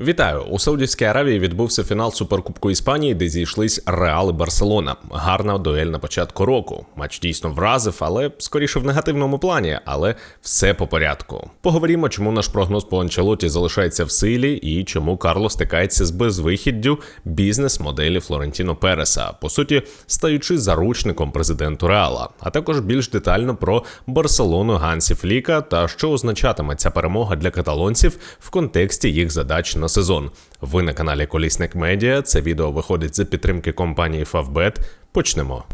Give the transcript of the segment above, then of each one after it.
Вітаю у Саудівській Аравії. Відбувся фінал Суперкубку Іспанії, де зійшлись Реал і Барселона. Гарна дуель на початку року. Матч дійсно вразив, але скоріше в негативному плані. Але все по порядку. Поговоримо, чому наш прогноз по Анчелоті залишається в силі і чому Карло стикається з безвихіддю бізнес-моделі Флорентіно Переса, по суті, стаючи заручником президенту Реала. А також більш детально про Барселону Гансі Фліка та що означатиме ця перемога для каталонців в контексті їх задач на сезон. Ви на каналі Колісник Медіа. Це відео виходить за підтримки компанії Favbet. Почнемо.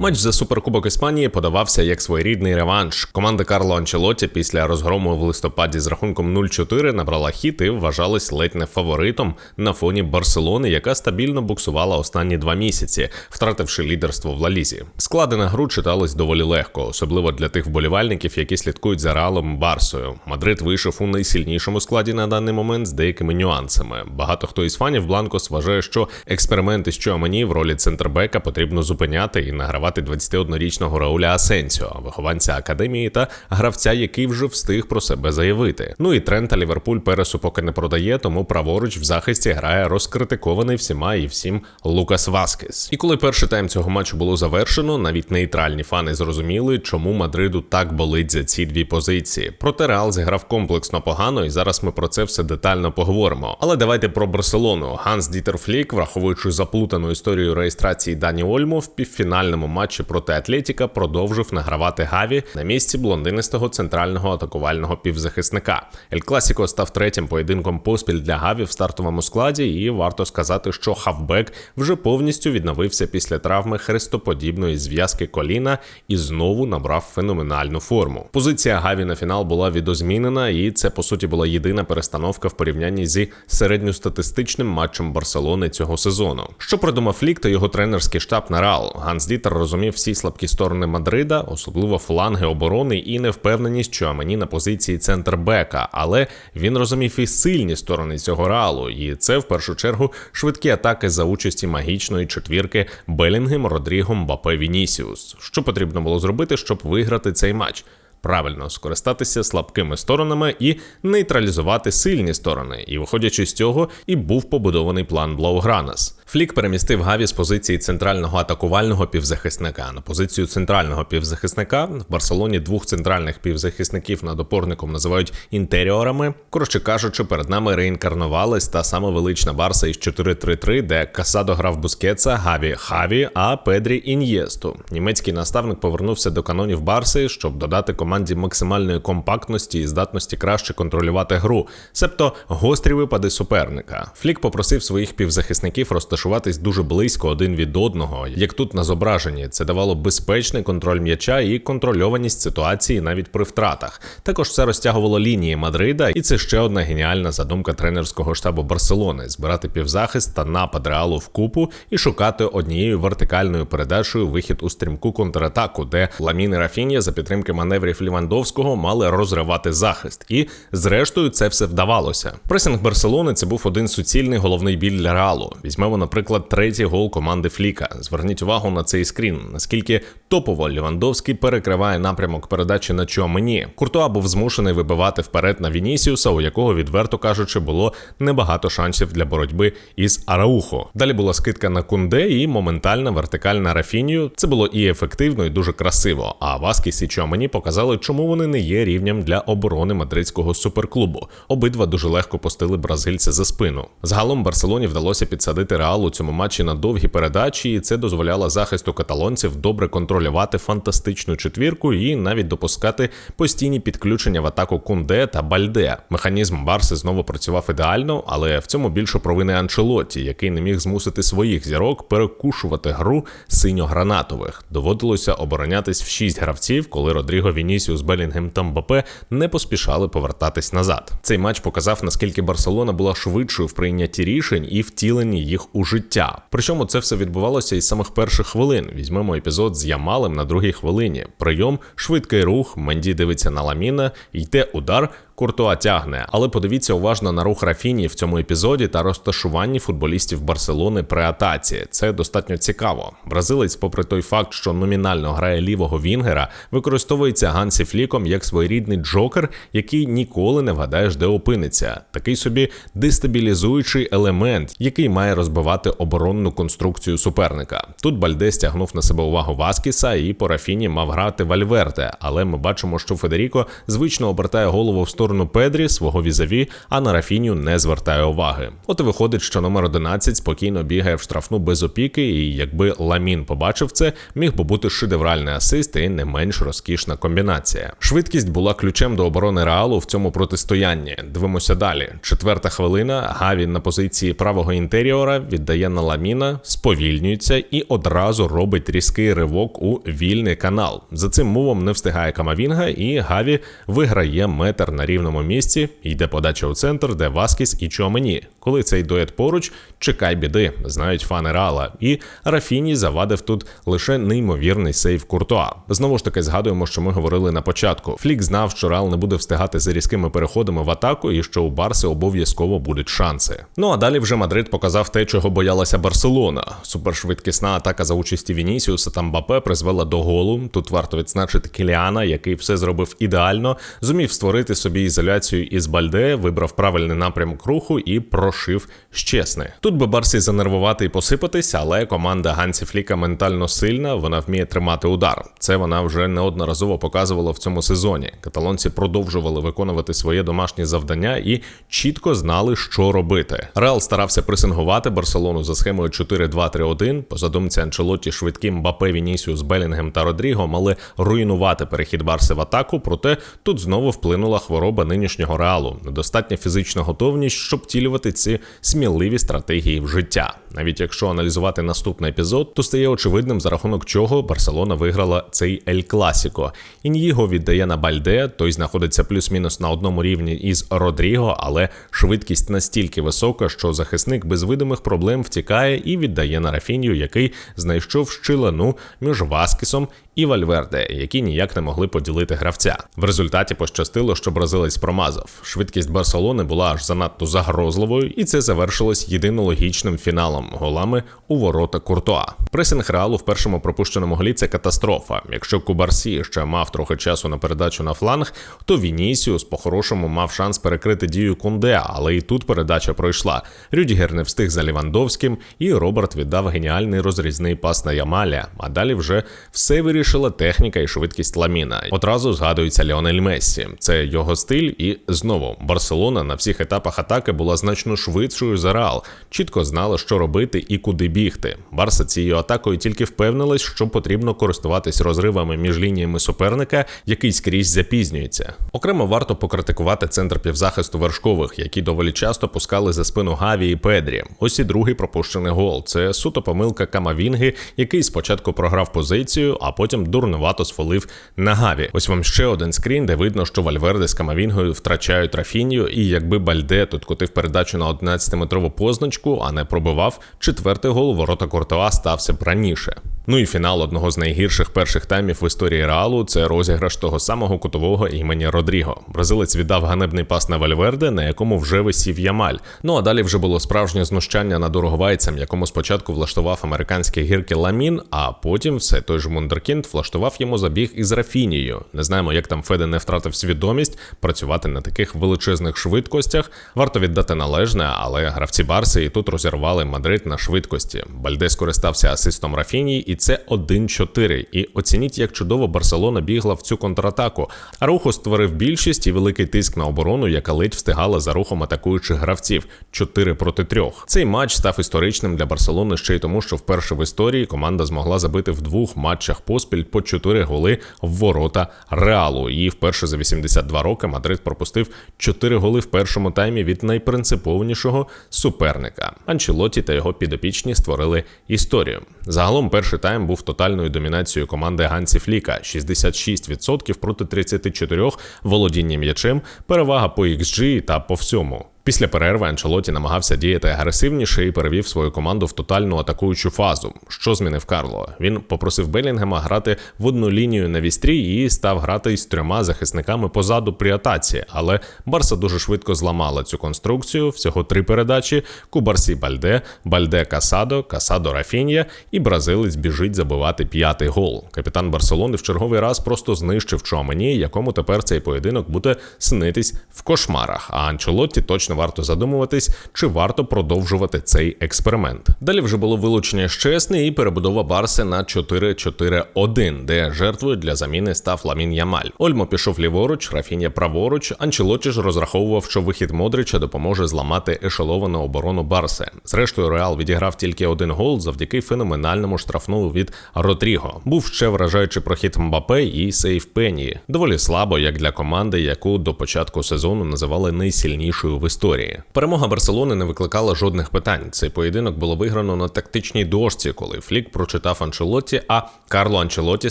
Матч за суперкубок Іспанії подавався як своєрідний реванш. Команда Карло Анчелоті після розгрому в листопаді з рахунком 0-4 набрала хіт і вважалась ледь не фаворитом на фоні Барселони, яка стабільно буксувала останні два місяці, втративши лідерство в Лалізі. Склади на гру читались доволі легко, особливо для тих вболівальників, які слідкують за Реалом Барсою. Мадрид вийшов у найсильнішому складі на даний момент з деякими нюансами. Багато хто із фанів Бланкос вважає, що експерименти з Чуамені в ролі центрбека потрібно зупиняти і награвати врятувати 21-річного Рауля Асенсіо, вихованця академії та гравця, який вже встиг про себе заявити. Ну і Трента Ліверпуль Пересу поки не продає, тому праворуч в захисті грає розкритикований всіма і всім Лукас Васкес. І коли перший тайм цього матчу було завершено, навіть нейтральні фани зрозуміли, чому Мадриду так болить за ці дві позиції. Проте Реал зіграв комплексно погано, і зараз ми про це все детально поговоримо. Але давайте про Барселону. Ганс Дітер Флік, враховуючи заплутану історію реєстрації Дані Ольмо в півфінальному матчі проти Атлетіка продовжив награвати Гаві на місці блондинистого центрального атакувального півзахисника. Ель Класіко став третім поєдинком поспіль для Гаві в стартовому складі, і варто сказати, що хавбек вже повністю відновився після травми хрестоподібної зв'язки коліна і знову набрав феноменальну форму. Позиція Гаві на фінал була відозмінена, і це по суті була єдина перестановка в порівнянні зі середньостатистичним матчем Барселони цього сезону. Що придумав Лік та його тренерський штаб на Реал? Ганс Дітер розумів всі слабкі сторони Мадрида, особливо фланги оборони і невпевненість, що мені на позиції центрбека, але він розумів і сильні сторони цього реалу, і це в першу чергу швидкі атаки за участі магічної четвірки Белінгем, Родрігом, Бапе Вінісіус. Що потрібно було зробити, щоб виграти цей матч? правильно скористатися слабкими сторонами і нейтралізувати сильні сторони. І, виходячи з цього, і був побудований план Блаугранас. Флік перемістив Гаві з позиції центрального атакувального півзахисника на позицію центрального півзахисника в Барселоні двох центральних півзахисників над опорником називають інтеріорами. Коротше кажучи, перед нами реінкарнувалась та сама велична Барса із 4-3-3, де Касадо грав Бускетса, Гаві Хаві, а Педрі Ін'єсту. Німецький наставник повернувся до канонів Барси, щоб додати команді максимальної компактності і здатності краще контролювати гру, себто гострі випади суперника. Флік попросив своїх півзахисників розташуватись дуже близько один від одного, як тут на зображенні. Це давало безпечний контроль м'яча і контрольованість ситуації навіть при втратах. Також це розтягувало лінії Мадрида, і це ще одна геніальна задумка тренерського штабу Барселони: збирати півзахист та напад реалу в купу і шукати однією вертикальною передачею вихід у стрімку контратаку, де Ламін і Рафінія за підтримки маневрів Лівандовського мали розривати захист, і зрештою це все вдавалося. Пресинг Барселони це був один суцільний головний біль для реалу. Візьмемо, наприклад, третій гол команди Фліка. Зверніть увагу на цей скрін, наскільки топово Лівандовський перекриває напрямок передачі на Чуамені. Куртуа був змушений вибивати вперед на Вінісіуса, у якого, відверто кажучи, було небагато шансів для боротьби із Араухо. Далі була скидка на кунде і моментальна вертикальна Рафінію. Це було і ефективно, і дуже красиво. А Васкіс і Чуамені показали чому вони не є рівнем для оборони мадридського суперклубу. Обидва дуже легко постили бразильця за спину. Згалом Барселоні вдалося підсадити реал у цьому матчі на довгі передачі, і це дозволяло захисту каталонців добре контролювати фантастичну четвірку і навіть допускати постійні підключення в атаку Кунде та Бальде. Механізм Барси знову працював ідеально, але в цьому більше провини Анчелоті, який не міг змусити своїх зірок перекушувати гру синьо-гранатових. Доводилося оборонятись в шість гравців, коли Родріго Віні з Белінгем та Мбапе не поспішали повертатись назад. Цей матч показав, наскільки Барселона була швидшою в прийнятті рішень і втіленні їх у життя. Причому це все відбувалося із самих перших хвилин. Візьмемо епізод з Ямалем на другій хвилині. Прийом, швидкий рух, Менді дивиться на ламіна, йде удар. Куртуа тягне, але подивіться уважно на рух Рафіні в цьому епізоді та розташуванні футболістів Барселони при атаці. Це достатньо цікаво. Бразилець, попри той факт, що номінально грає лівого Вінгера, використовується Гансі Фліком як своєрідний джокер, який ніколи не вгадаєш, де опиниться. Такий собі дестабілізуючий елемент, який має розбивати оборонну конструкцію суперника. Тут Бальде стягнув на себе увагу Васкіса і по Рафіні мав грати Вальверде, але ми бачимо, що Федеріко звично обертає голову в сторону Педрі свого візаві, а на Рафіню не звертає уваги. От і виходить, що номер 11 спокійно бігає в штрафну без опіки, і якби Ламін побачив це, міг би бути шедевральний асист і не менш розкішна комбінація. Швидкість була ключем до оборони реалу в цьому протистоянні. Дивимося далі. Четверта хвилина. Гаві на позиції правого інтеріора віддає на ламіна, сповільнюється і одразу робить різкий ривок у вільний канал. За цим мовом не встигає Камавінга, і Гаві виграє метр на рівному місці. Йде подача у центр, де Васкіс і Чомені. Коли цей дует поруч, чекай біди, знають фани Реала. І Рафіні завадив тут лише неймовірний сейв Куртуа. Знову ж таки згадуємо, що ми говорили на початку. Флік знав, що Реал не буде встигати за різкими переходами в атаку, і що у Барси обов'язково будуть шанси. Ну а далі вже Мадрид показав те, чого боялася Барселона. Супершвидкісна атака за участі Вінісіуса та Мбапе призвела до голу. Тут варто відзначити Кіліана, який все зробив ідеально, зумів створити собі ізоляцію із Бальде, вибрав правильний напрямок руху і прошив щесне. Тут би Барсі занервувати і посипатись, але команда Гансі Фліка ментально сильна, вона вміє тримати удар. Це вона вже неодноразово показувала в цьому сезоні. Каталонці продовжували виконувати своє домашнє завдання і чітко знали, що робити. Реал старався пресингувати Барселону за схемою 4-2-3-1. По задумці Анчелотті швидким Мбапе, Вінісіус, Белінгем та Родріго мали руйнувати перехід Барси в атаку. Проте тут знову вплинула хвороба нинішнього реалу. Недостатня фізична готовність, щоб втілювати ці сміливі стратегії в життя. Навіть якщо аналізувати наступний епізод, то стає очевидним, за рахунок чого Барселона виграла цей Ель Класіко. Ін'їго віддає на Бальде, той знаходиться плюс-мінус на одному рівні із Родріго, але швидкість настільки висока, що захисник без видимих проблем втікає і віддає на Рафінію, який знайшов щілину між Васкісом і Вальверде, які ніяк не могли поділити гравця. В результаті пощастило, що бразилець промазав. Швидкість Барселони була аж занадто загрозливою, і це завершилось єдинологічним фіналом голами у ворота Куртуа. Пресинг реалу в першому пропущеному голі це катастрофа. Якщо Кубарсі ще мав трохи часу на передачу на фланг, то Вінісіус по-хорошому мав шанс перекрити дію Кунде, але і тут передача пройшла. Рюдігер не встиг за Лівандовським, і Роберт віддав геніальний розрізний пас на Ямаля. А далі вже все вирішила техніка і швидкість Ламіна. Одразу згадується Леонель Мессі. Це його стиль, і знову Барселона на всіх етапах атаки була значно швидшою за Реал. Чітко знала, що робити і куди бігти. Барса цією атакою тільки впевнилась, що потрібно користуватись розривами між лініями суперника, який скрізь запізнюється. Окремо варто покритикувати центр півзахисту вершкових, які доволі часто пускали за спину Гаві і Педрі. Ось і другий пропущений гол. Це суто помилка Камавінги, який спочатку програв позицію, а потім дурнувато сфолив на Гаві. Ось вам ще один скрін, де видно, що Вальверде з Камавінгою втрачають Рафінію, і якби Бальде тут котив передачу на 11-метрову позначку, а не пробивав, четвертий гол ворота Кортуа стався б раніше. Ну і фінал одного з найгірших перших таймів в історії реалу це розіграш того самого кутового імені Родріго. Бразилець віддав ганебний пас на Вальверде, на якому вже висів Ямаль. Ну а далі вже було справжнє знущання над уругвайцем, якому спочатку влаштував американські гірки Ламін, а потім все той же Мундеркінд влаштував йому забіг із Рафінією. Не знаємо, як там Феде не втратив свідомість працювати на таких величезних швидкостях. Варто віддати належне, але гравці Барси і тут розірвали Мадрид на швидкості. Бальде скористався асистом Рафінії і це 1-4. І оцініть, як чудово Барселона бігла в цю контратаку. Руху створив більшість і великий тиск на оборону, яка ледь встигала за рухом атакуючих гравців 4 проти 3. Цей матч став історичним для Барселони ще й тому, що вперше в історії команда змогла забити в двох матчах поспіль по 4 голи в ворота Реалу. І вперше за 82 роки Мадрид пропустив 4 голи в першому таймі від найпринциповнішого суперника. Анчелоті та його підопічні створили історію. Загалом перший тайм був тотальною домінацією команди Гансі Фліка 66% проти 34% володіння м'ячем, перевага по XG та по всьому. Після перерви Анчелоті намагався діяти агресивніше і перевів свою команду в тотальну атакуючу фазу. Що змінив Карло? Він попросив Белінгема грати в одну лінію на вістрі і став грати із трьома захисниками позаду при атаці. Але Барса дуже швидко зламала цю конструкцію. Всього три передачі: Кубарсі Бальде, Бальде Касадо, Касадо Рафінія і бразилець біжить забивати п'ятий гол. Капітан Барселони в черговий раз просто знищив Чомені, якому тепер цей поєдинок буде снитись в кошмарах. А Анчелотті точно варто задумуватись, чи варто продовжувати цей експеримент. Далі вже було вилучення щесне і перебудова Барси на 4-4-1, де жертвою для заміни став Ламін Ямаль. Ольмо пішов ліворуч, Рафінія праворуч. Анчелотті ж розраховував, що вихід Модрича допоможе зламати ешеловану оборону Барси. Зрештою, Реал відіграв тільки один гол завдяки феноменальному штрафному від Родріго. Був ще вражаючий прохід Мбапе і сейф Пені. Доволі слабо, як для команди, яку до початку сезону називали найсильнішою в історії. Перемога Барселони не викликала жодних питань. Цей поєдинок було виграно на тактичній дошці, коли Флік прочитав Анчелотті, а Карло Анчелотті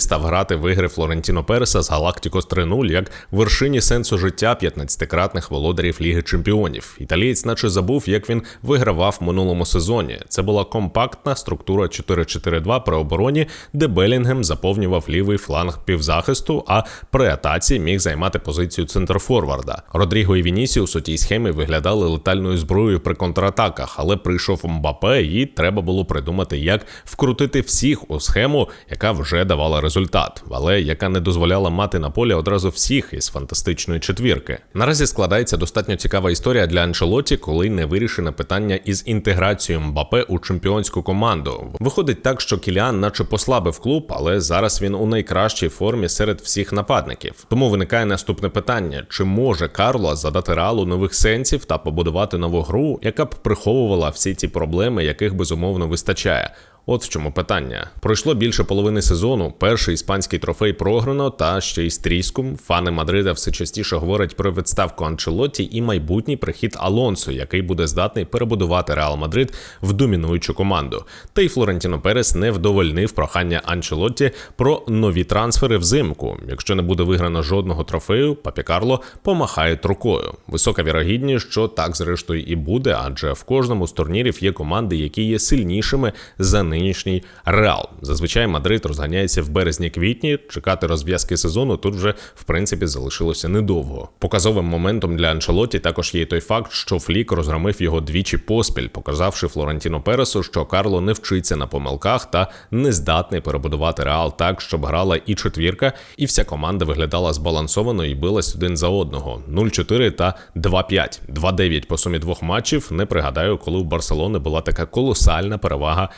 став грати в ігри Флорентіно Переса з Галактикос 3-0 як вершині сенсу життя 15-кратних володарів Ліги Чемпіонів. Італієць, наче забув, як він вигравав в минулому сезоні. Це була компактна структура 4-4-2 при обороні, де Белінгем заповнював лівий фланг півзахисту, а при атаці міг займати позицію центрфорварда. Родріго і Вінісіус у тій схемі виглядали летальною зброєю при контратаках, але прийшов Мбапе, і треба було придумати, як вкрутити всіх у схему, яка вже давала результат, але яка не дозволяла мати на полі одразу всіх із фантастичної четвірки. Наразі складається достатньо цікава історія для Анчелоті, коли не вирішене питання із інтеграцією Мбапе у чемпіонську команду. Виходить так, що Кіліан, наче послабив клуб, але зараз він у найкращій формі серед всіх нападників. Тому виникає наступне питання: чи може Карло задати реалу нових сенсів та побудувати нову гру, яка б приховувала всі ті проблеми, яких безумовно вистачає? От в чому питання. Пройшло більше половини сезону. Перший іспанський трофей програно, та ще й з тріском. Фани Мадрида все частіше говорять про відставку Анчелотті і майбутній прихід Алонсо, який буде здатний перебудувати Реал Мадрид в домінуючу команду. Та й Флорентіно Перес не вдовольнив прохання Анчелотті про нові трансфери взимку. Якщо не буде виграно жодного трофею, Папі Карло помахає рукою. Висока вірогідність, що так зрештою і буде, адже в кожному з турнірів є команди, які є сильнішими за них нинішній реал. Зазвичай Мадрид розганяється в березні-квітні. Чекати розв'язки сезону тут вже в принципі залишилося недовго. Показовим моментом для Анчелоті також є той факт, що Флік розгромив його двічі поспіль, показавши Флорентіно Пересу, що Карло не вчиться на помилках та не здатний перебудувати реал так, щоб грала і четвірка, і вся команда виглядала збалансовано і билась один за одного: 0-4 та 2-5. 2-9 по сумі двох матчів. Не пригадаю, коли у Барселони була така колосальна перевага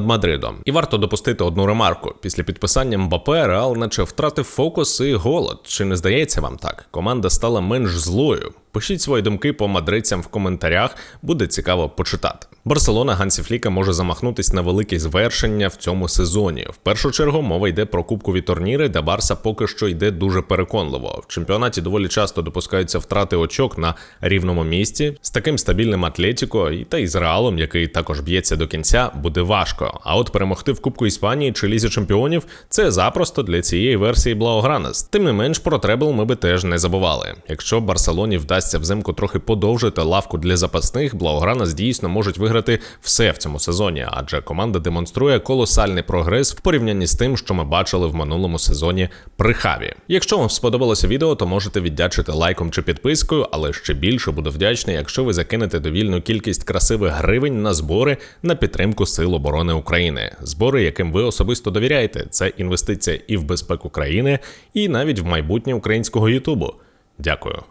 над Мадридом. І варто допустити одну ремарку: після підписання Мбапе Реал наче втратив фокус і голод. Чи не здається вам так? Команда стала менш злою. Пишіть свої думки по мадридцям в коментарях, буде цікаво почитати. Барселона Гансі Фліка може замахнутись на великі звершення в цьому сезоні. В першу чергу мова йде про кубкові турніри, де Барса поки що йде дуже переконливо. В чемпіонаті доволі часто допускаються втрати очок на рівному місці. З таким стабільним Атлетіко та й з Реалом, який також б'ється до кінця, буде важко. А от перемогти в Кубку Іспанії чи Лізі Чемпіонів це запросто для цієї версії Блаугранес. Тим не менш про требл ми би теж не забували. Якщо Барселоні вдасться взимку трохи подовжити лавку для запасних, Блаугранес дійсно можуть виграти все в цьому сезоні, адже команда демонструє колосальний прогрес в порівнянні з тим, що ми бачили в минулому сезоні при хаві. Якщо вам сподобалося відео, то можете віддячити лайком чи підпискою, але ще більше буду вдячний, якщо ви закинете довільну кількість красивих гривень на збори на підтримку Сил оборони України. Збори, яким ви особисто довіряєте, це інвестиція і в безпеку країни, і навіть в майбутнє українського Ютубу. Дякую.